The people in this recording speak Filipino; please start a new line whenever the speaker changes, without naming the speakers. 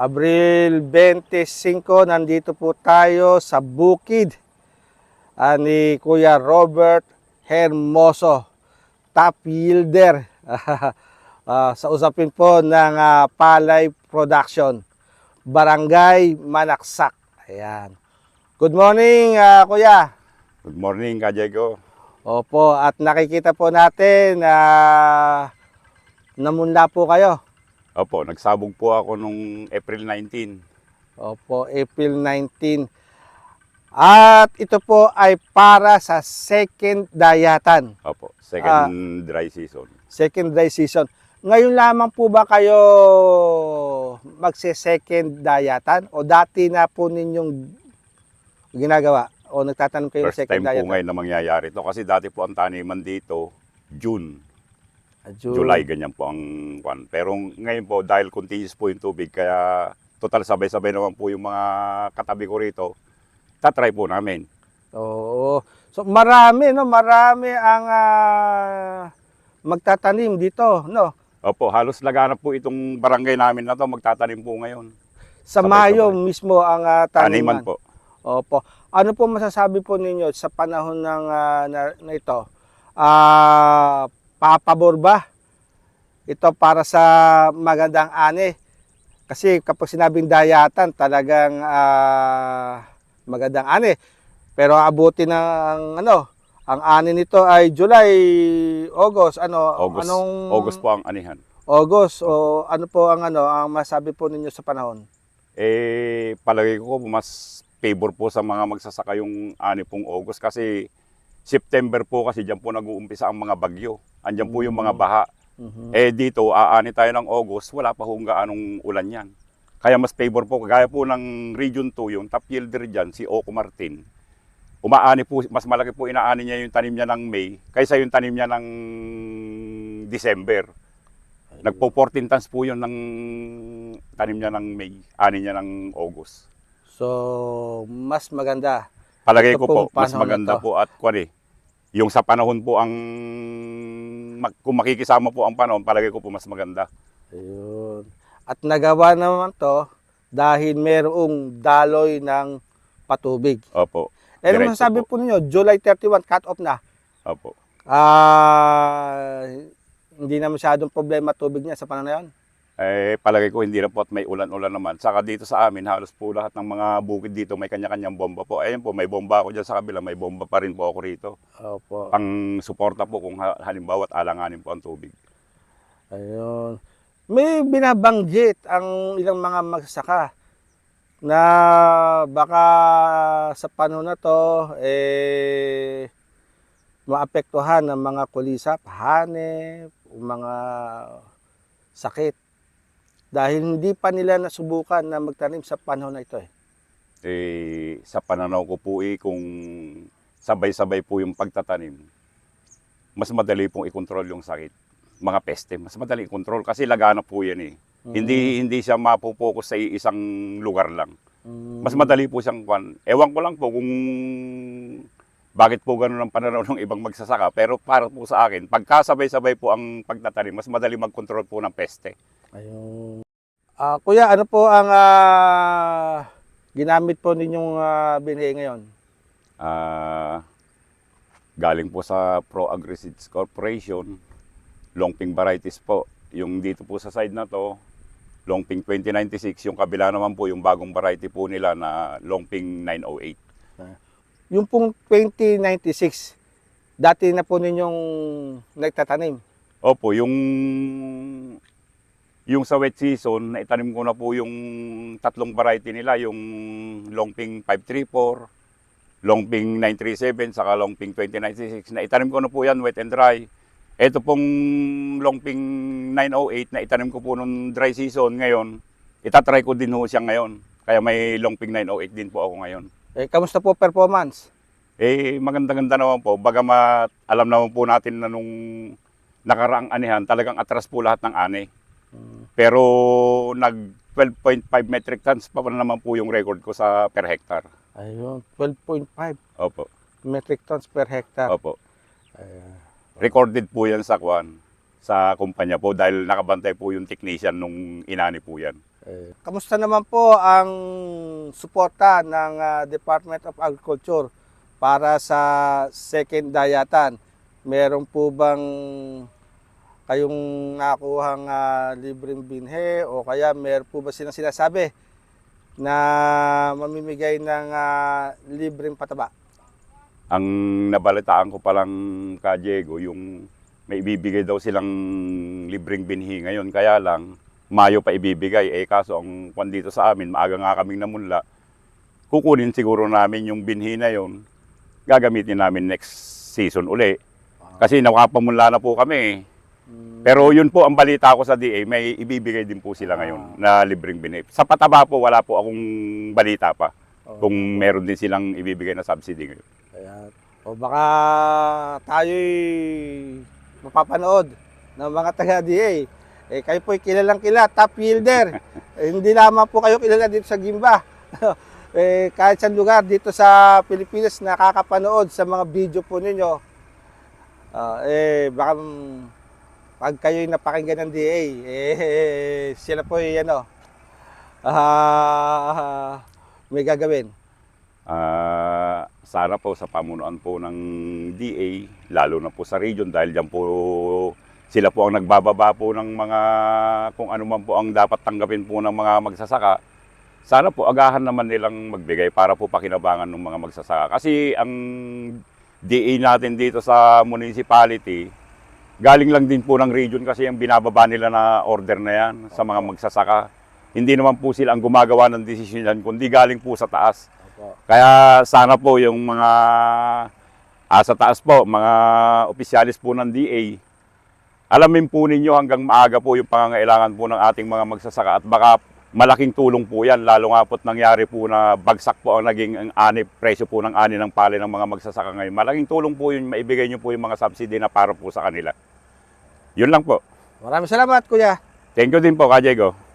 Abril 25, nandito po tayo sa bukid ah, ni Kuya Robert Hermoso, top yielder ah, sa usapin po ng ah, Palay Production, Barangay Manaksak. Ayan. Good morning, ah, Kuya.
Good morning, Ka Diego.
Opo, at nakikita po natin na namunla po kayo.
Opo, nagsabog po ako nung April 19.
Opo, April 19. At ito po ay para sa second dayatan,
Opo, second dry season.
second dry season. Ngayon lamang po ba kayo magse-second dayatan o dati na po ninyong ginagawa o nagtatanong kayo ng
First
second
time po
dayatan?
ngayon na mangyayari to kasi dati po ang taniman dito, June,
June.
July, ganyan po ang kwan. Pero ngayon po, dahil continuous po yung tubig, kaya total sabay-sabay naman po yung mga katabi ko rito, tatry po namin.
Oo. So marami no, marami ang ah, magtatanim dito, no.
Opo, halos laganap po itong barangay namin na to, magtatanim po ngayon.
Sa
Sabay-sabay.
Mayo mismo ang ah,
Taniman
taniman.
po.
Opo. Ano po masasabi po ninyo sa panahon ng ah, na, na ito? Ah, papabor ba? Ito para sa magandang ani. Kasi kapag sinabing dayatan, talagang ah, magandang ani. Pero abuti ng ano, ang ani nito ay July, August, ano,
August,
anong
August po ang anihan.
August o ano po ang ano, ang masabi po ninyo sa panahon?
Eh, palagay ko mas favor po sa mga magsasaka yung ani pong August kasi September po kasi diyan po nag-uumpisa ang mga bagyo. Andiyan po yung mga
Mm.
baha.
Mhm.
Eh dito, aani tayo ng August, wala pa hong gaanong ulan yan. Kaya mas favor po, gaya po ng Region 2, yung top yielder dyan, si Oco Martin. Umaani po, mas malaki po inaani niya yung tanim niya ng May kaysa yung tanim niya ng December. Nagpo 14 tons po yun ng tanim niya ng May, ani niya ng August.
So, mas maganda.
Palagay
Ito
ko po, mas maganda
to.
po at kwan eh, yung sa panahon po ang, mag- kung makikisama po ang panahon, palagay ko po mas maganda.
Ayun. At nagawa naman to dahil merong daloy ng patubig.
Opo,
Eh, ano masasabi
po.
po ninyo? July 31, cut off na.
opo.
Ah, hindi na masyadong problema tubig niya sa panahon na yun.
Eh, palagay ko hindi na po at may ulan-ulan naman. Saka dito sa amin, halos po lahat ng mga bukid dito may kanya-kanyang bomba po. Ayun po, may bomba ako dyan sa kabila, may bomba pa rin po ako rito.
Opo.
Pang suporta po kung ha- halimbawa at alanganin po ang tubig.
Ayun. May binabanggit ang ilang mga magsasaka na baka sa panahon na to eh maapektuhan ng mga kulisap, hanep, mga sakit. Dahil hindi pa nila nasubukan na magtanim sa panahon na ito eh.
Eh, sa pananaw ko po eh, kung sabay-sabay po yung pagtatanim, mas madali pong i-control yung sakit. Mga peste, mas madali i-control kasi laganap po yan eh. Hindi hindi siya mapopokus sa isang lugar lang.
Mm.
Mas madali po siyang kwan. Ewan ko lang po kung bakit po ganun ang pananaw ng ibang magsasaka. Pero para po sa akin, pagkasabay-sabay po ang pagtatanim, mas madali mag-control po ng peste.
Ayun. Ah, kuya, ano po ang ah, ginamit po ninyong uh, binhi ngayon?
Ah, galing po sa Pro Agri-Seeds Corporation, Longping varieties po. Yung dito po sa side na to, Longping 2096. Yung kabila naman po, yung bagong variety po nila na Longping 908.
Yung pong 2096, dati na po ninyong nagtatanim.
Opo, yung yung sa wet season, naitanim ko na po yung tatlong variety nila, yung Longping 534, Longping 937, saka Longping 2096. Naitanim ko na po yan, wet and dry. Ito pong Longping 908 na itanim ko po nung dry season ngayon, itatry ko din ho siya ngayon. Kaya may Longping 908 din po ako ngayon.
Eh, kamusta po performance?
Eh, maganda-ganda naman po. Bagamat alam naman po natin na nung nakaraang anihan, talagang atras po lahat ng ani. Pero nag 12.5 metric tons pa naman po yung record ko sa per hectare.
Ayun, 12.5
Opo,
metric tons per hectare.
opo.
Ayun.
Recorded po yan sa kwan, sa kumpanya po dahil nakabantay po yung technician nung inani po yan.
Eh, kamusta naman po ang suporta ng ah, Department of Agriculture para sa second dayatan? Meron po bang kayong nakuhang ah, libreng binhe o kaya meron po ba silang sinasabi na mamimigay ng ah, libreng pataba?
Ang nabalitaan ko palang ka Diego, yung may ibibigay daw silang libreng binhi ngayon. Kaya lang, Mayo pa ibibigay. Eh kaso ang kwan dito sa amin, maaga nga kaming namunla. Kukunin siguro namin yung binhi na yon. Gagamitin namin next season uli. Kasi nakapamunla na po kami.
Mm,
Pero yun po ang balita ko sa DA, may ibibigay din po sila ngayon na libreng binhi. Sa pataba po, wala po akong balita pa.
oh.
Kung meron din silang ibibigay na subsidy ngayon.
Ayan. O baka tayo'y mapapanood ng mga taga-DA. Eh, kayo po'y kilalang kila, top yielder. eh, hindi lamang po kayo kilala dito sa Gimba. eh, kahit sa lugar dito sa Pilipinas nakakapanood sa mga video po ninyo. Ah, eh, baka pag kayo'y napakinggan ng DA, eh, sila po'y ano, ah, may gagawin.
Ah, sana po sa pamunuan po ng DA, lalo na po sa region dahil diyan po sila po ang nagbababa po ng mga kung ano man po ang dapat tanggapin po ng mga magsasaka. Sana po agahan naman nilang magbigay para po pakinabangan ng mga magsasaka. Kasi ang DA natin dito sa municipality, galing lang din po ng region kasi ang binababa nila na order na yan sa mga magsasaka. Hindi naman po sila ang gumagawa ng desisyon yan, kundi galing po sa taas. Kaya sana po yung mga ah, sa taas po, mga opisyalis po ng DA, alamin po ninyo hanggang maaga po yung pangangailangan po ng ating mga magsasaka at baka malaking tulong po yan, lalo nga po't nangyari po na bagsak po ang naging ang ani, presyo po ng ani ng pali ng mga magsasaka ngayon. Malaking tulong po yun, maibigay nyo po yung mga subsidy na para po sa kanila. Yun lang po.
Maraming salamat, Kuya.
Thank you din po, Ka Diego.